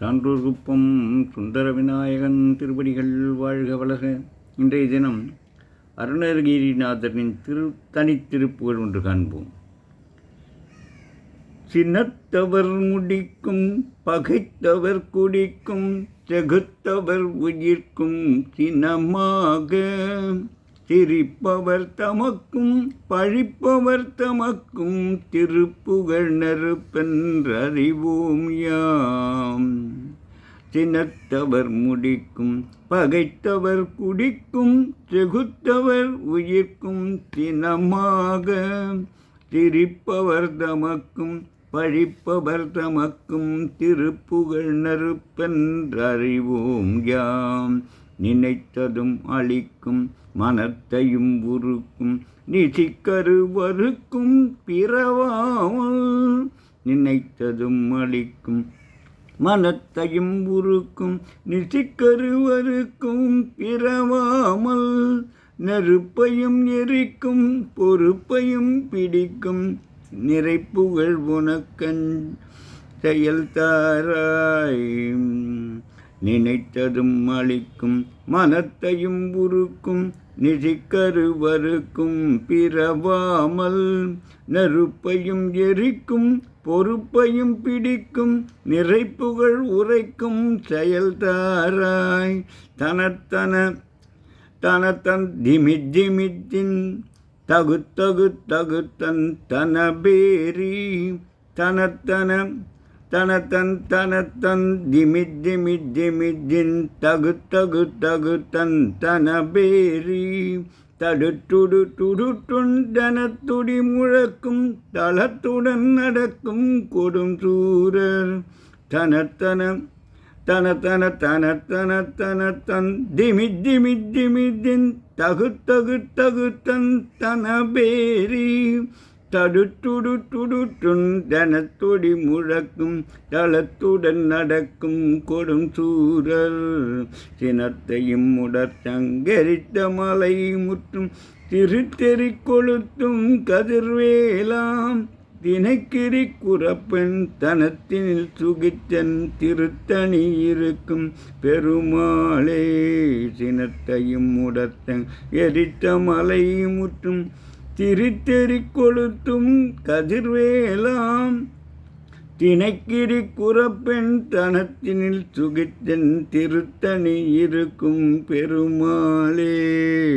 சான்றோர் குப்பம் சுந்தர விநாயகன் திருவடிகள் வாழ்க வளக. இன்றைய தினம் அருணகிரிநாதரின் திரு தனித்திருப்புகள் ஒன்று காண்போம். சினத்தவர் முடிக்கும் பகைத்தவர் குடிக்கும் செகுத்தவர் உயிர்க்கும் சினமாக திரிப்பவர் தமக்கும் பழிப்பவர் தமக்கும் திருப்புகழ் நெருப்பென்றறிவோம் யாம். சினத்தவர் முடிக்கும் பகைத்தவர் குடிக்கும் செகுத்தவர் உயிர்க்கும் சினமாக திரிப்பவர் தமக்கும் பழிப்பவர் தமக்கும் திருப்புகழ் நெருப்பென்றறிவோம் யாம். நினைத்ததும் அழிக்கும் மனத்தையும் உருக்கும் நிசிக்கருவருக்கும் பிறவாமல் நினைத்ததும் அழிக்கும் மனத்தையும் உருக்கும் நிசிக்கருவருக்கும் பிறவாமல் நெருப்பையும் எரிக்கும் பொறுப்பையும் பிடிக்கும் நிறைப்புகள் உனக்கன் செயல் தாராய் நினைத்ததும் அளிக்கும் மனத்தையும் உருக்கும் நிதிக்கருவருக்கும் பிறவாமல் நெருப்பையும் எரிக்கும் பொறுப்பையும் பிடிக்கும் நிறைப்புகள் உரைக்கும் செயல்தாராய் தனத்தன தனத்தன் திமி திமித்திமித்தின் தகுத்தகு தகுத்தன் தனபேரி தனத்தன தனத்தன் தனத்தன் திமித் திமித் திமித்தின் தகு தகு தகு தன் தனபேரி. தடுத்துடு துடுட்டுன் முழக்கும் தளத்துடன் நடக்கும் கொடும் சூரர் தனத்தன தன தன தன தன தன தன் திமி திமி திமிதின் தகு தகு தகு தன் தனபேரி. தடுத்துடு துடுட்டுன் முழக்கும் தளத்துடன் நடக்கும் கொடும் சூரல். சினத்தையும் உடற்சங்கரித்த மலை முற்றும் திருத்தெறி கொளுத்தும் கதிர்வேலாம். தினைக்கிரி குறப்பெண் தனத்தினில் சுகித்தன் திருத்தணி இருக்கும் பெருமாளே. சினத்தையும் உடத்தன் எரித்த மலை முற்றும் திருத்தெறி கொளுத்தும் கதிர்வேலாம். திணைக்கிரி குறப்பெண் தனத்தினில் சுகித்தன் திருத்தணி இருக்கும் பெருமாளே.